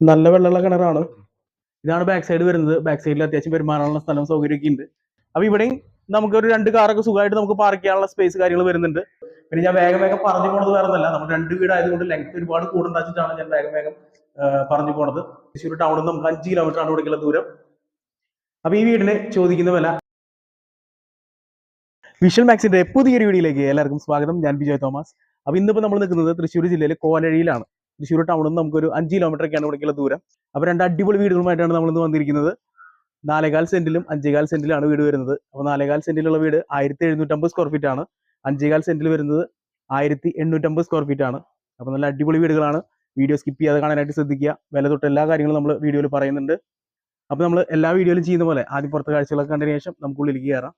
നല്ല വെള്ളമുള്ള കിണറാണ്. ഇതാണ് ബാക്ക് സൈഡ് വരുന്നത്. ബാക്ക് സൈഡിൽ അത്യാവശ്യം പെരുമാറാനുള്ള സ്ഥലം സൗകര്യമൊക്കെ ഉണ്ട്. അപ്പൊ ഇവിടെയും നമുക്ക് ഒരു രണ്ട് കാറൊക്കെ സുഖമായിട്ട് നമുക്ക് പാർക്ക് ചെയ്യാനുള്ള സ്പേസ് കാര്യങ്ങൾ വരുന്നുണ്ട്. പിന്നെ ഞാൻ വേഗം വേഗം പറഞ്ഞു പോണത് വേറെ ഒന്നല്ല നമ്മൾ രണ്ട് വീട് ആയതുകൊണ്ട് ലെങ്ത് ഒരുപാട് കൂടുണ്ടാച്ചിട്ടാണ് ഞാൻ വേഗം വേഗം പറഞ്ഞു പോണത്. തൃശ്ശൂർ ടൗണിൽ നിന്ന് നമുക്ക് അഞ്ച് കിലോമീറ്റർ ആണ് ഇവിടേക്കുള്ള ദൂരം. അപ്പൊ ഈ വീടിന് ചോദിക്കുന്ന വില. വിഷ്വൽ മാക്സിന്റെ പുതിയൊരു വീഡിയോയിലേക്ക് എല്ലാവർക്കും സ്വാഗതം. ഞാൻ ബിജോയ് തോമസ്. അപ്പൊ ഇന്നിപ്പോ നമ്മൾ നിൽക്കുന്നത് തൃശ്ശൂർ ജില്ലയിലെ കോലഴിയിലാണ് തൃശ്ശൂർ ടൗണിൽ നിന്ന് നമുക്കൊരു അഞ്ച് കിലോമീറ്റർ ഒക്കെയാണ് ഇവിടേക്കുള്ള ദൂരം. അപ്പോൾ രണ്ട് അടിപൊളി വീടുകളുമായിട്ടാണ് നമ്മൾ ഇന്ന് വന്നിരിക്കുന്നത്. നാലേകാൽ സെന്റിലും അഞ്ചേകാൽ സെന്റിലാണ് വീട് വരുന്നത്. അപ്പോൾ നാലേകാൽ സെന്റിലുള്ള വീട് ആയിരത്തി എഴുന്നൂറ്റമ്പത് സ്ക്വയർ ഫീറ്റ് ആണ്. അഞ്ചേകാൽ സെന്റിൽ വരുന്നത് ആയിരത്തി എണ്ണൂറ്റമ്പത് സ്ക്വയർ ഫീറ്റ് ആണ്. അപ്പോൾ നല്ല അടിപൊളി വീടുകളാണ്. വീഡിയോ സ്കിപ്പ് ചെയ്യാതെ കാണാനായിട്ട് ശ്രദ്ധിക്കുക. വില തൊട്ട് എല്ലാ കാര്യങ്ങളും നമ്മൾ വീഡിയോയിൽ പറയുന്നുണ്ട്. അപ്പോൾ നമ്മൾ എല്ലാ വീഡിയോയിലും ചെയ്യുന്ന പോലെ ആദ്യം പുറത്തെ കാഴ്ചകളൊക്കെ കണ്ടതിന് ശേഷം നമുക്ക് ഉള്ളിലേക്ക് കയറാം.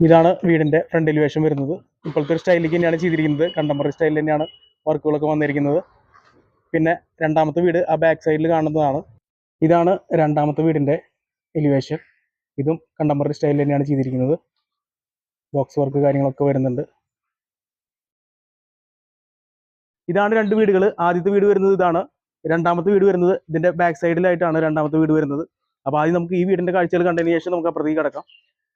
ഇതാണ് വീടിന്റെ ഫ്രണ്ട് എലിവേഷൻ വരുന്നത്. ഇപ്പോഴത്തെ ഒരു സ്റ്റൈലിലേക്ക് തന്നെയാണ് ചെയ്തിരിക്കുന്നത്. കണ്ടംപററി സ്റ്റൈലിൽ തന്നെയാണ് വർക്കുകളൊക്കെ വന്നിരിക്കുന്നത്. പിന്നെ രണ്ടാമത്തെ വീട് ആ ബാക്ക് സൈഡിൽ കാണുന്നതാണ്. ഇതാണ് രണ്ടാമത്തെ വീടിന്റെ എലിവേഷൻ ഇതും കണ്ടംപററി സ്റ്റൈലിൽ തന്നെയാണ് ചെയ്തിരിക്കുന്നത്. ബോക്സ് വർക്ക് കാര്യങ്ങളൊക്കെ വരുന്നുണ്ട്. ഇതാണ് രണ്ട് വീടുകൾ ആദ്യത്തെ വീട് വരുന്നത് ഇതാണ്. രണ്ടാമത്തെ വീട് വരുന്നത് ഇതിന്റെ ബാക്ക് സൈഡിലായിട്ടാണ് രണ്ടാമത്തെ വീട് വരുന്നത്. അപ്പോൾ ആദ്യം നമുക്ക് ഈ വീടിന്റെ കാഴ്ചകൾ കണ്ടതിന് ശേഷം നമുക്ക് അപ്പുറത്തേക്ക് കിടക്കാം.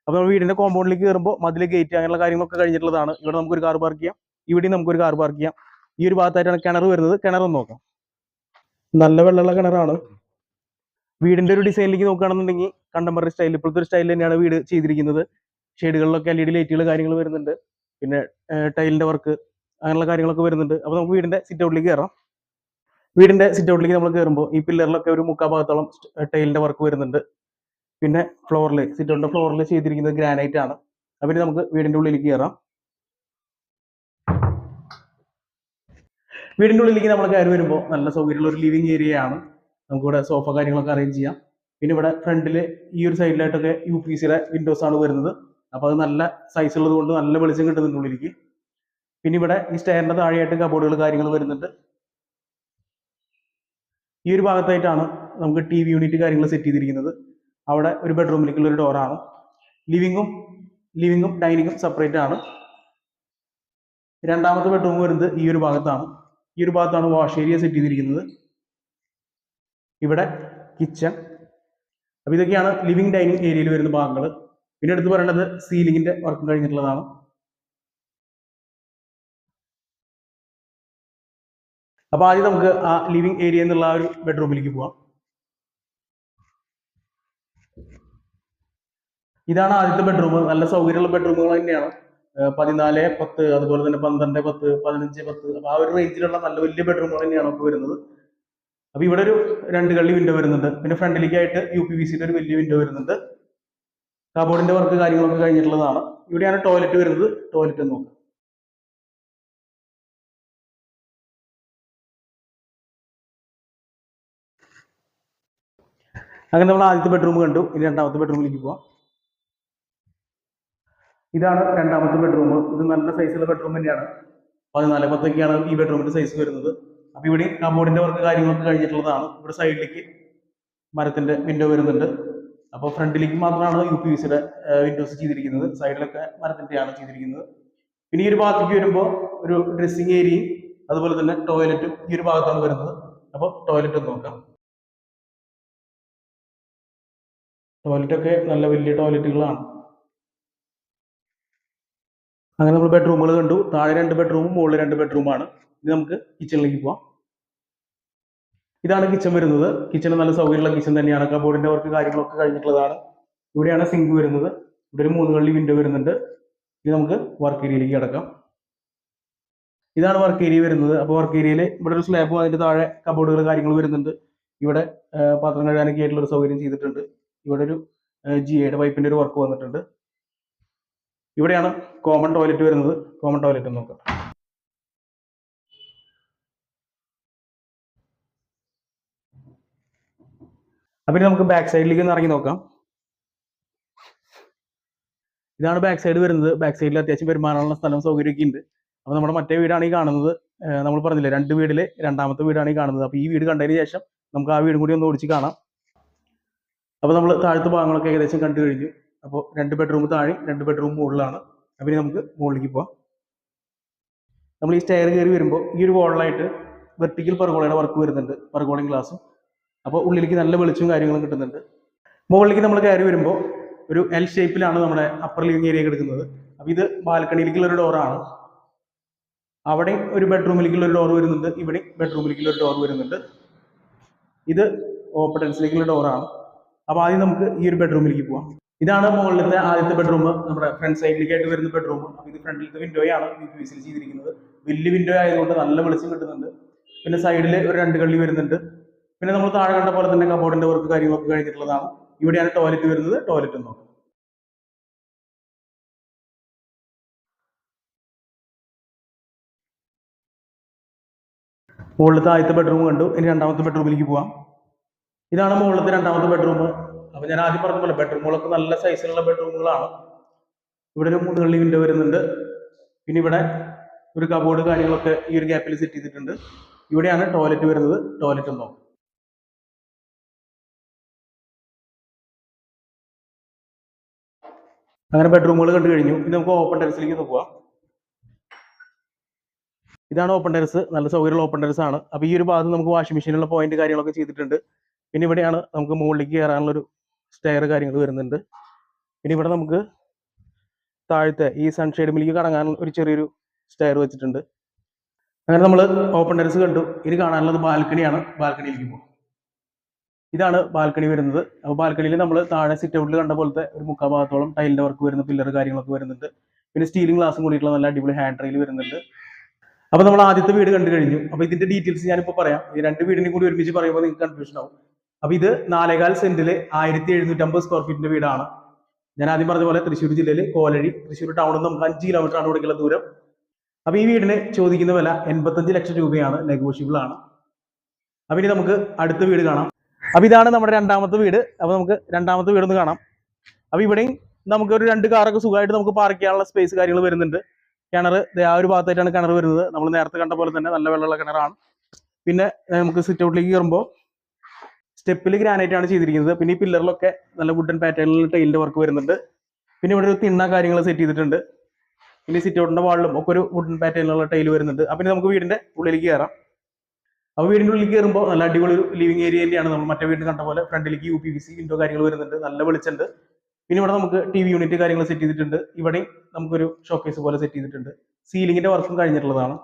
അപ്പോൾ നമ്മൾ വീടിന്റെ കോമ്പൗണ്ടിലേക്ക് കയറുമ്പോൾ മതിൽ ഗേറ്റ് അങ്ങനെയുള്ള കാര്യങ്ങളൊക്കെ കഴിഞ്ഞിട്ടുള്ളതാണ്. ഇവിടെ നമുക്കൊരു കാർ പാർക്ക് ചെയ്യാം. ഇവിടെയും നമുക്കൊരു കാർ പാർക്ക് ചെയ്യാം. ഈ ഒരു ഭാഗത്തായിട്ടാണ് കിണർ വരുന്നത്. കിണറും നോക്കാം. നല്ല വെള്ളമുള്ള കിണറാണ്. വീടിന്റെ ഒരു ഡിസൈനിലേക്ക് നോക്കുകയാണെന്നുണ്ടെങ്കിൽ കണ്ടംപററി സ്റ്റൈൽ ഇപ്പോഴത്തെ ഒരു സ്റ്റൈൽ തന്നെയാണ് വീട് ചെയ്തിരിക്കുന്നത്. ഷെയ്ഡുകളിലൊക്കെ എൽ ഇ ഡി ലൈറ്റുകൾ കാര്യങ്ങൾ വരുന്നുണ്ട്. പിന്നെ ടൈലിന്റെ വർക്ക് അങ്ങനെയുള്ള കാര്യങ്ങളൊക്കെ വരുന്നുണ്ട്. അപ്പോൾ നമുക്ക് വീടിന്റെ സിറ്റ് ഔട്ടിലേക്ക് കയറാം വീടിന്റെ സിറ്റ് ഔട്ടിലേക്ക് നമ്മൾ കയറുമ്പോൾ ഈ പില്ലറിലൊക്കെ ഒരു മുക്കാ ഭാഗത്തോളം ടൈലിന്റെ വർക്ക് വരുന്നുണ്ട്. പിന്നെ ഫ്ലോറിൽ സിറ്റ് ഔട്ടിന്റെ ഫ്ലോറിൽ ചെയ്തിരിക്കുന്നത് ഗ്രാനൈറ്റ് ആണ്. അപ്പം ഇനി നമുക്ക് വീടിന്റെ ഉള്ളിലേക്ക് കയറാം വീടിന്റെ ഉള്ളിലേക്ക് നമ്മൾ കയറി വരുമ്പോൾ നല്ല സൗകര്യമുള്ള ഒരു ലിവിങ് ഏരിയ ആണ്. നമുക്കിവിടെ സോഫ കാര്യങ്ങളൊക്കെ അറേഞ്ച് ചെയ്യാം. പിന്നെ ഇവിടെ ഫ്രണ്ടിൽ ഈ ഒരു സൈഡിലായിട്ടൊക്കെ യു പി സിയുടെ വിൻഡോസ് ആണ് വരുന്നത്. അപ്പോൾ അത് നല്ല സൈസ് ഉള്ളത് കൊണ്ട് നല്ല വെളിച്ചം കിട്ടുന്നുണ്ട് ഉള്ളിലേക്ക് പിന്നെ ഇവിടെ ഈ സ്റ്റെയറിന്റെ താഴെയായിട്ട് കബോർഡുകൾ കാര്യങ്ങൾ വരുന്നുണ്ട്. ഈ ഒരു ഭാഗത്തായിട്ടാണ് നമുക്ക് ടി വി യൂണിറ്റ് കാര്യങ്ങൾ സെറ്റ് ചെയ്തിരിക്കുന്നത്. അവിടെ ഒരു ബെഡ്റൂമിലേക്കുള്ള ഒരു ഡോറാണ് ലിവിങ്ങും ലിവിങ്ങും ഡൈനിങ്ങും സെപ്പറേറ്റ് ആണ്. രണ്ടാമത്തെ ബെഡ്റൂം വരുന്നത് ഈ ഒരു ഭാഗത്താണ്. ഈ ഒരു ഭാഗത്താണ് വാഷ് ഏരിയ സെറ്റ് ചെയ്തിരിക്കുന്നത്. ഇവിടെ കിച്ചൺ അപ്പോൾ ഇതൊക്കെയാണ് ലിവിങ് ഡൈനിങ് ഏരിയയിൽ വരുന്ന ഭാഗങ്ങൾ. പിന്നെ എടുത്ത് പറയേണ്ടത് സീലിംഗിന്റെ വർക്ക് കഴിഞ്ഞിട്ടുള്ളതാണ്. അപ്പൊ ആദ്യം നമുക്ക് ആ ലിവിങ് ഏരിയ എന്നുള്ള ആ ഒരു ബെഡ്റൂമിലേക്ക് പോവാം. ഇതാണ് ആദ്യത്തെ ബെഡ്റൂം നല്ല സൗകര്യമുള്ള ബെഡ്റൂമുകൾ തന്നെയാണ്. പതിനാല് പത്ത് അതുപോലെ തന്നെ പന്ത്രണ്ട് പത്ത് പതിനഞ്ച് പത്ത്. അപ്പൊ ആ ഒരു റേഞ്ചിലുള്ള നല്ല വലിയ ബെഡ്റൂമുകൾ തന്നെയാണ് അപ്പൊ വരുന്നത്. അപ്പൊ ഇവിടെ ഒരു രണ്ട് കള്ളി വിൻഡോ വരുന്നുണ്ട്. പിന്നെ ഫ്രണ്ടിലേക്കായിട്ട് യു പി വി സിയുടെ ഒരു വലിയ വിൻഡോ വരുന്നുണ്ട്. കബോർഡിന്റെ വർക്ക് കാര്യങ്ങളൊക്കെ കഴിഞ്ഞിട്ടുള്ളതാണ്. ഇവിടെയാണ് ടോയ്ലറ്റ് വരുന്നത്. ടോയ്ലറ്റ് നോക്കാം. അങ്ങനെ നമ്മൾ ആദ്യത്തെ ബെഡ്റൂം കണ്ടു. ഇനി രണ്ടാമത്തെ ബെഡ്റൂമിലേക്ക് പോവാം. ഇതാണ് രണ്ടാമത്തെ ബെഡ്റൂം ഇത് നല്ല സൈസുള്ള ബെഡ്റൂം തന്നെയാണ്. പതിനാല് പത്തൊക്കെയാണ് ഈ ബെഡ്റൂമിന്റെ സൈസ് വരുന്നത്. അപ്പൊ ഇവിടെ കബോർഡിന്റെ വർക്ക് കാര്യങ്ങളൊക്കെ കഴിഞ്ഞിട്ടുള്ളതാണ്. ഇവിടെ സൈഡിലേക്ക് മരത്തിന്റെ വിൻഡോ വരുന്നുണ്ട്. അപ്പോൾ ഫ്രണ്ടിലേക്ക് മാത്രമാണ് യു പി സിയുടെ വിൻഡോസ് ചെയ്തിരിക്കുന്നത്. സൈഡിലൊക്കെ മരത്തിന്റെയാണ് ചെയ്തിരിക്കുന്നത്. പിന്നെ ഈ ഒരു ഭാഗത്തേക്ക് വരുമ്പോൾ ഒരു ഡ്രസ്സിങ് ഏരിയയും അതുപോലെ തന്നെ ടോയ്ലറ്റും ഈ ഒരു ഭാഗത്താണ് വരുന്നത്. അപ്പോൾ ടോയ്ലറ്റ് നോക്കാം. ടോയ്ലറ്റൊക്കെ നല്ല വലിയ ടോയ്ലറ്റുകളാണ് അങ്ങനെ നമ്മൾ ബെഡ്റൂമുകൾ കണ്ടു. താഴെ രണ്ട് ബെഡ്റൂമും മുകളിൽ രണ്ട് ബെഡ്റൂമാണ് ഇനി നമുക്ക് കിച്ചണിലേക്ക് പോവാം. ഇതാണ് കിച്ചൺ വരുന്നത്. കിച്ചൺ നല്ല സൗകര്യമുള്ള കിച്ചൺ തന്നെയാണ്. കബോർഡിന്റെ വർക്ക് കാര്യങ്ങളൊക്കെ കഴിഞ്ഞിട്ടുള്ളതാണ്. ഇവിടെയാണ് സിങ്ക് വരുന്നത്. ഇവിടെ ഒരു മൂന്ന് കള്ളി വിൻഡോ വരുന്നുണ്ട്. ഇനി നമുക്ക് വർക്ക് ഏരിയയിലേക്ക് കിടക്കാം. ഇതാണ് വർക്ക് ഏരിയ വരുന്നത്. അപ്പോൾ വർക്ക് ഏരിയയിൽ ഇവിടെ ഒരു സ്ലാബും അതിന്റെ താഴെ കബോർഡുകൾ കാര്യങ്ങൾ വരുന്നുണ്ട്. ഇവിടെ പാത്രം കഴുകാനൊക്കെ ആയിട്ടുള്ള ഒരു സൗകര്യം ചെയ്തിട്ടുണ്ട്. ഇവിടെ ഒരു ജി എയുടെ പൈപ്പിന്റെ ഒരു വർക്ക് വന്നിട്ടുണ്ട്. ഇവിടെയാണ് കോമൺ ടോയ്ലറ്റ് വരുന്നത്. കോമൺ ടോയ്ലറ്റ് നോക്കാം. അപ്പൊ നമുക്ക് ബാക്ക് സൈഡിലേക്ക് ഒന്ന് ഇറങ്ങി നോക്കാം. ഇതാണ് ബാക്ക് സൈഡ് വരുന്നത്. ബാക്ക് സൈഡിൽ അത്യാവശ്യം പെരുമാറാനുള്ള സ്ഥലം സൗകര്യമൊക്കെ ഉണ്ട്. അപ്പൊ നമ്മുടെ മറ്റേ വീടാണ് ഈ കാണുന്നത്. നമ്മൾ പറഞ്ഞില്ലേ രണ്ട് വീടിലെ രണ്ടാമത്തെ വീടാണ് ഈ കാണുന്നത്. അപ്പൊ ഈ വീട് കണ്ടതിന് ശേഷം നമുക്ക് ആ വീടും കൂടി ഒന്ന് ഓടിച്ച് കാണാം. അപ്പൊ നമ്മൾ താഴത്തെ ഭാഗങ്ങളൊക്കെ ഏകദേശം കണ്ടു കഴിഞ്ഞു. അപ്പോൾ രണ്ട് ബെഡ്റൂം താഴെ രണ്ട് ബെഡ്റൂം മുകളിലാണ്. അപ്പം ഇനി നമുക്ക് മുകളിലേക്ക് പോവാം. നമ്മൾ ഈ സ്റ്റെയർ കയറി വരുമ്പോൾ ഈ ഒരു വോളിലായിട്ട് വെർട്ടിക്കൽ പെർഗോളയുടെ വർക്ക് വരുന്നുണ്ട് പെർഗോളിങ് ഗ്ലാസും അപ്പോൾ ഉള്ളിലേക്ക് നല്ല വെളിച്ചവും കാര്യങ്ങളും കിട്ടുന്നുണ്ട്. മുകളിലേക്ക് നമ്മൾ കയറി വരുമ്പോൾ ഒരു എൽ ഷേപ്പിലാണ് നമ്മുടെ അപ്പർ ലിവിങ് ഏരിയ കിടക്കുന്നത് അപ്പോൾ ഇത് ബാൽക്കണിയിലേക്കുള്ള ഒരു ഡോറാണ് അവിടെ ഒരു ബെഡ്റൂമിലേക്കുള്ള ഒരു ഡോർ വരുന്നുണ്ട് ഇവിടെ ബെഡ്റൂമിലേക്കുള്ള ഒരു ഡോർ വരുന്നുണ്ട്. ഇത് ഓപ്പൺ ടെൻസിലേക്കുള്ള ഡോറാണ് അപ്പോൾ ആദ്യം നമുക്ക് ഈ ഒരു ബെഡ്റൂമിലേക്ക് പോവാം. ഇതാണ് മുകളിലത്തെ ആദ്യത്തെ ബെഡ്റൂം നമ്മുടെ ഫ്രണ്ട് സൈഡിലേക്ക് ആയിട്ട് വരുന്ന ബെഡ്റൂം അപ്പോൾ ഇത് ഫ്രണ്ടിലത്തെ വിൻഡോയാണ് പി വിസിൽ ചെയ്തിരിക്കുന്നത്. വലിയ വിൻഡോ ആയതുകൊണ്ട് നല്ല വെളിച്ചം കിട്ടുന്നുണ്ട്. പിന്നെ സൈഡിൽ ഒരു രണ്ട് കള്ളി വരുന്നുണ്ട്. പിന്നെ നമ്മൾ താഴെ കണ്ട പോലെ തന്നെ കബോർഡിന്റെ വർക്ക് കാര്യങ്ങളൊക്കെ കഴിഞ്ഞിട്ടുള്ളതാണ്. ഇവിടെയാണ് ടോയ്ലറ്റ് വരുന്നത്. ടോയ്ലറ്റ് നോക്കാം. മുകളിലത്തെ ആദ്യത്തെ ബെഡ്റൂം കണ്ടു. ഇനി രണ്ടാമത്തെ ബെഡ്റൂമിലേക്ക് പോവാം. ഇതാണ് മുകളിലത്തെ രണ്ടാമത്തെ ബെഡ്റൂം അപ്പൊ ഞാൻ ആദ്യം പറഞ്ഞ പോലെ ബെഡ്റൂമുകളൊക്കെ നല്ല സൈസിലുള്ള ബെഡ്റൂമുകളാണ് ഇവിടെ ഒരു മൂന്ന് കള്ളി വിൻഡോ വരുന്നുണ്ട്. പിന്നെ ഇവിടെ ഒരു കബോർഡ് കാര്യങ്ങളൊക്കെ ഈ ഒരു ഗ്യാപ്പിൽ സെറ്റ് ചെയ്തിട്ടുണ്ട്. ഇവിടെയാണ് ടോയ്ലറ്റ് വരുന്നത്. ടോയ്ലറ്റ് നോക്കാം അങ്ങനെ ബെഡ്റൂമുകൾ കണ്ടു കഴിഞ്ഞു. ഇനി നമുക്ക് ഓപ്പൺ ടെറസിലേക്ക് പോവാം. ഇതാണ് ഓപ്പൺ ടെറസ് നല്ല സൗകര്യമുള്ള ഓപ്പൺ ടെറസ് ആണ്. അപ്പോൾ ഈ ഒരു ഭാഗത്ത് നമുക്ക് വാഷിംഗ് മെഷീനുള്ള പോയിന്റ് കാര്യങ്ങളൊക്കെ ചെയ്തിട്ടുണ്ട്. പിന്നെ ഇവിടെയാണ് നമുക്ക് മുകളിലേക്ക് കയറാനുള്ള ഒരു സ്റ്റെയർ കാര്യങ്ങൾ വരുന്നുണ്ട്. ഇനി ഇവിടെ നമുക്ക് താഴത്തെ ഈ സൺഷെയ്ഡ് മിലേക്ക് കടങ്ങാനുള്ള ഒരു ചെറിയൊരു സ്റ്റെയർ വെച്ചിട്ടുണ്ട്. അങ്ങനെ നമ്മൾ ഓപ്പൺ ടെറസ് കണ്ടു. ഇനി കാണാനുള്ളത് ബാൽക്കണിയാണ്. ബാൽക്കണിയിലേക്ക് പോകും. ഇതാണ് ബാൽക്കണി വരുന്നത്. അപ്പോൾ ബാൽക്കണിയിൽ നമ്മൾ താഴെ സിറ്റ് ഔട്ടിൽ കണ്ട പോലത്തെ ഒരു മുക്കാൽ ഭാഗത്തോളം ടൈലിന്റെ വർക്ക് വരുന്ന പില്ലർ കാര്യങ്ങളൊക്കെ വരുന്നുണ്ട്. പിന്നെ സ്റ്റീലിംഗ് ഗ്ലാസും കൂടിയിട്ടുള്ള നല്ല അടിപൊളി ഹാൻഡ് റെയിൽ വരുന്നുണ്ട്. അപ്പോൾ നമ്മൾ ആദ്യത്തെ വീട് കണ്ടു കഴിഞ്ഞു. അപ്പോൾ ഇതിന്റെ ഡീറ്റെയിൽസ് ഞാനിപ്പോൾ പറയാം. ഈ രണ്ട് വീടിനും കൂടി ഒരുമിച്ച് പറയുമ്പോൾ നിങ്ങൾക്ക് കൺഫ്യൂഷൻ ആവും. അപ്പോൾ ഇത് നാലേകാൽ സെന്റിൽ ആയിരത്തി എഴുന്നൂറ്റമ്പത് സ്ക്വയർ ഫീറ്റിന്റെ വീടാണ്. ഞാൻ ആദ്യം പറഞ്ഞ പോലെ തൃശ്ശൂർ ജില്ലയിൽ കോലഴി തൃശ്ശൂർ ടൗണിൽ നമുക്ക് അഞ്ച് കിലോമീറ്റർ ആണ് ഇവിടേക്കുള്ള ദൂരം. അപ്പൊ ഈ വീടിന് ചോദിക്കുന്ന വില എൺപത്തഞ്ച് ലക്ഷം രൂപയാണ് നെഗോഷ്യബിൾ ആണ്. അപ്പൊ ഇനി നമുക്ക് അടുത്ത വീട് കാണാം. അപ്പൊ ഇതാണ് നമ്മുടെ രണ്ടാമത്തെ വീട്. അപ്പൊ നമുക്ക് രണ്ടാമത്തെ വീടൊന്ന് കാണാം. അപ്പൊ ഇവിടെയും നമുക്ക് ഒരു രണ്ട് കാറൊക്കെ സുഖമായിട്ട് നമുക്ക് പാർക്ക് ചെയ്യാനുള്ള സ്പേസ് കാര്യങ്ങൾ വരുന്നുണ്ട്. കിണർ ആ ഒരു ഭാഗത്തായിട്ടാണ് കിണർ വരുന്നത്. നമ്മൾ നേരത്തെ കണ്ട പോലെ തന്നെ നല്ല വെള്ളമുള്ള കിണറാണ്. പിന്നെ നമുക്ക് സിറ്റ് ഔട്ടിലേക്ക് കയറുമ്പോൾ സ്റ്റെപ്പിൽ ഗ്രാനൈറ്റ് ആണ് ചെയ്തിരിക്കുന്നത്. പിന്നെ ഈ പില്ലറിലൊക്കെ നല്ല വുഡൻ പാറ്റേണിൽ ടൈലിന്റെ വർക്ക് വരുന്നുണ്ട്. പിന്നെ ഇവിടെ ഒരു തിണ്ണ കാര്യങ്ങൾ സെറ്റ് ചെയ്തിട്ടുണ്ട്. പിന്നെ സിറ്റ് ഔട്ടിന്റെ വാളിലും ഒക്കെ ഒരു വുഡൻ പാറ്റേണിലുള്ള ടൈൽ വരുന്നുണ്ട്. അപ്പം ഇനി നമുക്ക് വീടിന്റെ ഉള്ളിലേക്ക് കയറാം അപ്പോൾ വീടിന്റെ ഉള്ളിൽ കയറുമ്പോൾ നല്ല അടിപൊളി ഒരു ലിവിങ് ഏരിയ തന്നെയാണ്. നമ്മൾ മറ്റേ വീട്ടിൽ കണ്ട പോലെ ഫ്രണ്ടിലേക്ക് U P V C window കാര്യങ്ങൾ വരുന്നുണ്ട്. നല്ല വെളിച്ചുണ്ട് പിന്നെ ഇവിടെ നമുക്ക് ടി വി യൂണിറ്റ് കാര്യങ്ങൾ സെറ്റ് ചെയ്തിട്ടുണ്ട്. ഇവിടെയും നമുക്കൊരു ഷോക്കേസ് പോലെ സെറ്റ് ചെയ്തിട്ടുണ്ട്. സീലിംഗിന്റെ വർക്കും കഴിഞ്ഞിട്ടുള്ളതാണ്.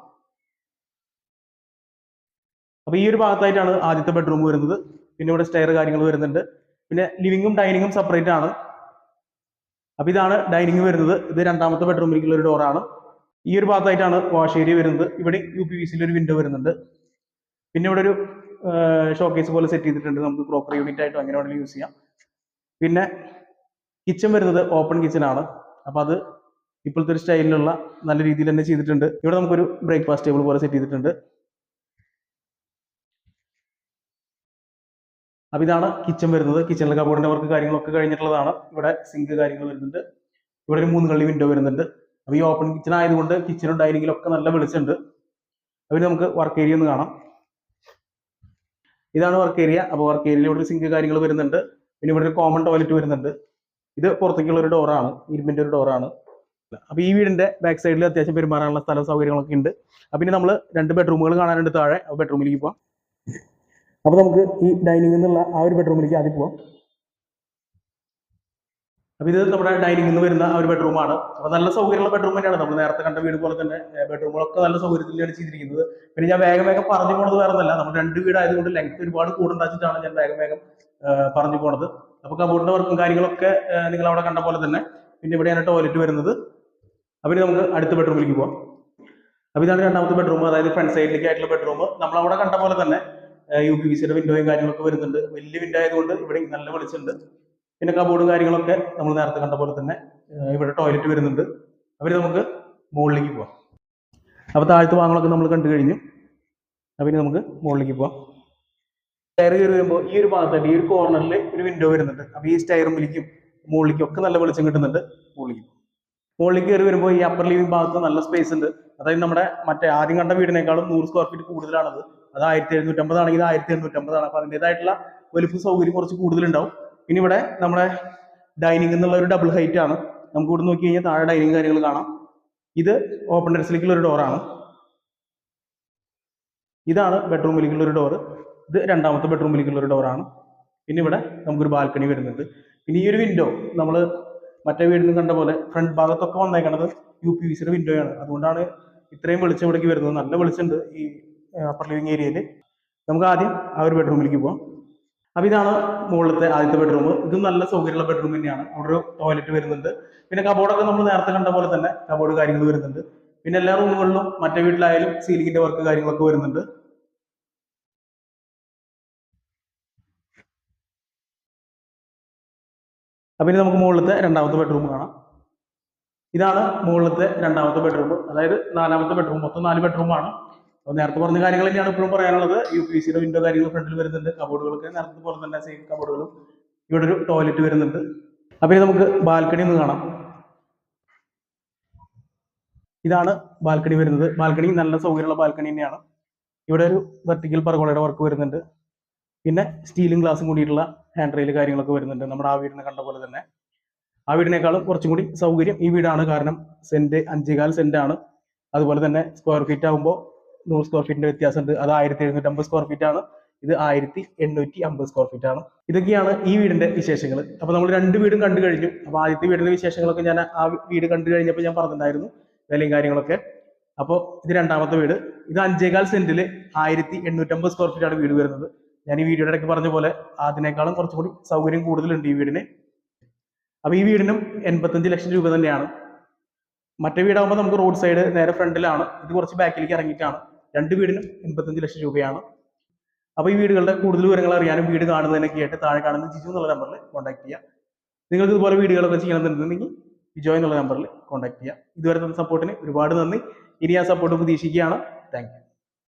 അപ്പോൾ ഈ ഒരു ഭാഗത്തായിട്ടാണ് ആദ്യത്തെ ബെഡ്റൂം വരുന്നത്. പിന്നെ ഇവിടെ സ്റ്റെയർ കാര്യങ്ങൾ വരുന്നുണ്ട്. പിന്നെ ലിവിങ്ങും ഡൈനിങ്ങും സെപ്പറേറ്റ് ആണ്. അപ്പൊ ഇതാണ് ഡൈനിങ് വരുന്നത്. ഇത് രണ്ടാമത്തെ ബെഡ്റൂമിലേക്കുള്ള ഒരു ഡോറാണ് ഈ ഒരു ഭാഗത്തായിട്ടാണ് വാഷ് ഏരിയ വരുന്നത്. ഇവിടെ യു പി വി സിയിൽ ഒരു വിൻഡോ വരുന്നുണ്ട്. പിന്നെ ഇവിടെ ഒരു ഷോക്കേസ് പോലെ സെറ്റ് ചെയ്തിട്ടുണ്ട്. നമുക്ക് പ്രോപ്പർ യൂണിറ്റ് ആയിട്ട് അങ്ങനെ വേണമെങ്കിൽ യൂസ് ചെയ്യാം. പിന്നെ കിച്ചൺ വരുന്നത് ഓപ്പൺ കിച്ചൺ ആണ്. അപ്പൊ അത് ഇപ്പോഴത്തെ ഒരു സ്റ്റൈലിലുള്ള നല്ല രീതിയിൽ തന്നെ ചെയ്തിട്ടുണ്ട്. ഇവിടെ നമുക്കൊരു ബ്രേക്ക്ഫാസ്റ്റ് ടേബിൾ പോലെ സെറ്റ് ചെയ്തിട്ടുണ്ട്. അപ്പൊ ഇതാണ് കിച്ചൺ വരുന്നത്. കിച്ചണിലെ കബോർഡിന്റെ വർക്ക് കാര്യങ്ങളൊക്കെ കഴിഞ്ഞിട്ടുള്ളതാണ്. ഇവിടെ സിങ്ക് കാര്യങ്ങൾ വരുന്നുണ്ട്. ഇവിടെ ഒരു മൂന്ന് കള്ളി വിൻഡോ വരുന്നുണ്ട്. അപ്പൊ ഈ ഓപ്പൺ കിച്ചൺ ആയതുകൊണ്ട് കിച്ചണും ഡൈനിങ്ങിലും ഒക്കെ നല്ല വെളിച്ചുണ്ട് ഇനി നമുക്ക് വർക്ക് ഏരിയ ഒന്ന് കാണാം. ഇതാണ് വർക്ക് ഏരിയ അപ്പോൾ വർക്ക് ഏരിയയിൽ ഇവിടെ സിങ്ക് കാര്യങ്ങൾ വരുന്നുണ്ട്. പിന്നെ ഇവിടെ ഒരു കോമൺ ടോയ്ലറ്റ് വരുന്നുണ്ട്. ഇത് പുറത്തേക്കുള്ള ഒരു ഡോറാണ് ഇരുമ്പിന്റെ ഒരു ഡോറാണ് അപ്പൊ ഈ വീടിന്റെ ബാക്ക് സൈഡിൽ അത്യാവശ്യം പെരുമാറാനുള്ള സ്ഥല സൗകര്യങ്ങളൊക്കെ ഉണ്ട്. അപ്പൊ ഇനി നമ്മൾ രണ്ട് ബെഡ്റൂമുകൾ കാണാനുണ്ട് താഴെ. ബെഡ്റൂമിലേക്ക് പോവാം. അപ്പൊ നമുക്ക് ഈ ഡൈനിങ് എന്നുള്ള ആ ഒരു ബെഡ്റൂമിലേക്ക് ആദ്യം പോവാം. അപ്പൊ ഇത് നമ്മുടെ ഡൈനിങ്ങിൽ നിന്ന് വരുന്ന ഒരു ബെഡ്റൂമാണ് അപ്പോൾ നല്ല സൗകര്യമുള്ള ബെഡ്റൂം തന്നെയാണ്. നമ്മൾ നേരത്തെ കണ്ട വീട് പോലെ തന്നെ ബെഡ്റൂമുകളൊക്കെ നല്ല സൗകര്യത്തിലാണ് ചെയ്തിരിക്കുന്നത്. പിന്നെ ഞാൻ വേഗം വേഗം പറഞ്ഞു പോണത് വേറെ ഒന്നല്ല. നമ്മൾ രണ്ട് വീടായതുകൊണ്ട് ലെങ്ത് ഒരുപാട് കൂടുണ്ടാച്ചിട്ടാണ് ഞാൻ വേഗം വേഗം പറഞ്ഞു പോണത്. അപ്പോൾ കബോർഡിന്റെ വർക്കും കാര്യങ്ങളൊക്കെ നിങ്ങൾ അവിടെ കണ്ട പോലെ തന്നെ. പിന്നെ ഇവിടെയാണ് ടോയ്ലറ്റ് വരുന്നത്. അപ്പോൾ നമുക്ക് അടുത്ത ബെഡ്റൂമിലേക്ക് പോവാം. അപ്പൊ ഇതാണ് രണ്ടാമത്തെ ബെഡ്റൂം അതായത് ഫ്രണ്ട് സൈഡിലേക്ക് ആയിട്ടുള്ള ബെഡ്റൂം നമ്മൾ അവിടെ കണ്ട പോലെ തന്നെ യു പി വി സിയുടെ വിൻഡോയും കാര്യങ്ങളൊക്കെ വരുന്നുണ്ട്. വലിയ വിൻഡോ ആയതുകൊണ്ട് ഇവിടെ നല്ല വെളിച്ചുണ്ട് പിന്നെ കബോർഡും കാര്യങ്ങളൊക്കെ നമ്മൾ നേരത്തെ കണ്ട പോലെ തന്നെ ഇവിടെ ടോയ്ലറ്റ് വരുന്നുണ്ട്. അവർ നമുക്ക് മുകളിലേക്ക് പോവാം. അപ്പോൾ താഴത്തെ ഭാഗങ്ങളൊക്കെ നമ്മൾ കണ്ടു കഴിഞ്ഞു. അപ്പം ഇനി നമുക്ക് മുകളിലേക്ക് പോവാം. സ്റ്റയർ കയറി വരുമ്പോൾ ഈ ഒരു ഭാഗത്തായിട്ട് ഈ ഒരു കോർണറിൽ ഒരു വിൻഡോ വരുന്നുണ്ട്. അപ്പോൾ ഈ സ്റ്റയറുമ്പിലേക്കും മുകളിലേക്കും ഒക്കെ നല്ല വെളിച്ചം കിട്ടുന്നുണ്ട്. മുകളിലേക്ക് മുകളിലേക്ക് കയറി വരുമ്പോൾ ഈ അപ്പർ ലിവിംഗ് ഭാഗത്ത് നല്ല സ്പേസ് ഉണ്ട്. അതായത് നമ്മുടെ മറ്റേ ആദ്യം കണ്ട വീടിനേക്കാളും നൂറ് സ്ക്വയർ ഫീറ്റ് കൂടുതലാണത്. അത് ആയിരത്തി എഴുന്നൂറ്റമ്പതാണെങ്കിൽ ആയിരത്തി എണ്ണൂറ്റമ്പതാണ് അപ്പൊ അതിന്റെതായിട്ടുള്ള വലിപ്പം സൗകര്യം കുറച്ച് കൂടുതലുണ്ടാവും. പിന്നെ ഇവിടെ നമ്മുടെ ഡൈനിങ് എന്നുള്ള ഒരു ഡബിൾ ഹൈറ്റ് ആണ്. നമുക്ക് ഇവിടെ നോക്കി കഴിഞ്ഞാൽ താഴെ ഡൈനിങ് കാര്യങ്ങൾ കാണാം. ഇത് ഓപ്പൺ ടെറസിലേക്കുള്ള ഒരു ഡോറാണ് ഇതാണ് ബെഡ്റൂമിലേക്കുള്ള ഒരു ഡോറ് ഇത് രണ്ടാമത്തെ ബെഡ്റൂമിലേക്കുള്ള ഒരു ഡോറാണ് പിന്നെ ഇവിടെ നമുക്കൊരു ബാൽക്കണി വരുന്നുണ്ട് പിന്നെ ഈ ഒരു വിൻഡോ നമ്മൾ മറ്റേ വീടിന് കണ്ട പോലെ ഫ്രണ്ട് ഭാഗത്തൊക്കെ വന്നേക്കണത് യു പി വി സിയുടെ വിൻഡോ ആണ് അതുകൊണ്ടാണ് ഇത്രയും വെളിച്ചം ഇവിടേക്ക് വരുന്നത്. നല്ല വെളിച്ചമുണ്ട്. ഈ അപ്പർ ലിവിങ് ഏരിയയിൽ നമുക്ക് ആദ്യം ആ ഒരു ബെഡ്റൂമിലേക്ക് പോവാം. അപ്പോൾ ഇതാണ് മുകളിലത്തെ ആദ്യത്തെ ബെഡ്റൂം ഇതും നല്ല സൗകര്യമുള്ള ബെഡ്റൂം തന്നെയാണ്. അവിടെ ഒരു ടോയ്ലറ്റ് വരുന്നുണ്ട്. പിന്നെ കബോർഡൊക്കെ നമ്മൾ നേരത്തെ കണ്ട പോലെ തന്നെ കബോർഡ് കാര്യങ്ങൾ വരുന്നുണ്ട്. പിന്നെ എല്ലാ റൂമുകളിലും മറ്റേ വീട്ടിലായാലും സീലിങ്ങിന്റെ വർക്ക് കാര്യങ്ങളൊക്കെ വരുന്നുണ്ട്. അപ്പം ഇനി നമുക്ക് മുകളിലത്തെ രണ്ടാമത്തെ ബെഡ്റൂം കാണാം. ഇതാണ് മുകളിലത്തെ രണ്ടാമത്തെ ബെഡ്റൂം അതായത് നാലാമത്തെ ബെഡ്റൂം മൊത്തം നാല് ബെഡ്റൂമാണ് അപ്പോൾ നേരത്തെ പറഞ്ഞ കാര്യങ്ങൾ തന്നെയാണ് ഇപ്പോഴും പറയാനുള്ളത്. യു പി സിയുടെ വിൻഡോ കാര്യങ്ങൾ ഫ്രണ്ടിൽ വരുന്നുണ്ട്. കബോർഡുകളൊക്കെ നേരത്തെ പോലെ തന്നെ സെയിം കബോർഡുകളും ഇവിടെ ഒരു ടോയ്ലറ്റ് വരുന്നുണ്ട്. അപ്പൊ ഇനി നമുക്ക് ബാൽക്കണി ഒന്ന് കാണാം. ഇതാണ് ബാൽക്കണി വരുന്നത്. ബാൽക്കണി നല്ല സൗകര്യമുള്ള ബാൽക്കണി തന്നെയാണ്. ഇവിടെ ഒരു വെർട്ടിക്കൽ പർഗോളയുടെ വർക്ക് വരുന്നുണ്ട്. പിന്നെ സ്റ്റീലും ഗ്ലാസും കൂടിയിട്ടുള്ള ഹാൻഡ് റെയിൽ കാര്യങ്ങളൊക്കെ വരുന്നുണ്ട്. നമ്മുടെ ആ വീടിനെ കണ്ട പോലെ തന്നെ. ആ വീടിനേക്കാളും കുറച്ചും കൂടി സൗകര്യം ഈ വീടാണ്. കാരണം സെന്റ് അഞ്ചേകാൽ സെന്റ് ആണ്. അതുപോലെ തന്നെ സ്ക്വയർ ഫീറ്റ് ആകുമ്പോൾ നൂറ് സ്ക്വയർ ഫീറ്റിന്റെ വ്യത്യാസമുണ്ട്. അത് ആയിരത്തി എഴുന്നൂറ്റി അമ്പത് സ്ക്വയർ ഫീറ്റ് ആണ്. ഇത് ആയിരത്തി എണ്ണൂറ്റി അമ്പത് സ്ക്വയർ ഫീറ്റ് ആണ്. ഇതൊക്കെയാണ് ഈ വീടിന്റെ വിശേഷങ്ങൾ അപ്പൊ നമ്മൾ രണ്ട് വീടും കണ്ടു കഴിഞ്ഞു. അപ്പൊ ആദ്യത്തെ വീടിന്റെ വിശേഷങ്ങളൊക്കെ ഞാൻ ആ വീട് കണ്ടു കഴിഞ്ഞപ്പോൾ ഞാൻ പറഞ്ഞിട്ടുണ്ടായിരുന്നു. വിലയും കാര്യങ്ങളൊക്കെ. അപ്പോൾ ഇത് രണ്ടാമത്തെ വീട്. ഇത് അഞ്ചേകാൽ സെന്റിൽ ആയിരത്തി എണ്ണൂറ്റമ്പത് സ്ക്വയർ ഫീറ്റ് ആണ് വീട് വരുന്നത്. ഞാൻ ഈ വീഡിയോയുടെ ഇടയ്ക്ക് പറഞ്ഞ പോലെ അതിനേക്കാളും കുറച്ചും കൂടി സൗകര്യം കൂടുതലുണ്ട് ഈ വീടിന്. അപ്പൊ ഈ വീടിനും എൺപത്തഞ്ച് ലക്ഷം രൂപ തന്നെയാണ്. മറ്റേ വീടാകുമ്പോൾ നമുക്ക് റോഡ് സൈഡ് നേരെ ഫ്രണ്ടിലാണ് ഇത് കുറച്ച് ബാക്കിലേക്ക് ഇറങ്ങിയിട്ടാണ്. രണ്ട് വീടിനും എൺപത്തഞ്ച് ലക്ഷം രൂപയാണ്. അപ്പോൾ ഈ വീടുകളുടെ കൂടുതൽ വിവരങ്ങൾ അറിയാനും വീട് കാണുന്നതിനൊക്കെ ആയിട്ട് താഴെ കാണുന്ന ജിജു എന്നുള്ള നമ്പറിൽ കോൺടാക്ട് ചെയ്യുക നിങ്ങൾക്ക് ഇതുപോലെ വീടുകളൊക്കെ ചെയ്യണമെന്നുണ്ടെങ്കിൽ വിജോയ് എന്നുള്ള നമ്പറിൽ കോൺടാക്ട് ചെയ്യുക ഇതുവരെ തന്ന സപ്പോർട്ടിന് ഒരുപാട് നന്ദി. ഇനി ആ സപ്പോർട്ട് പ്രതീക്ഷിക്കുകയാണ്. താങ്ക്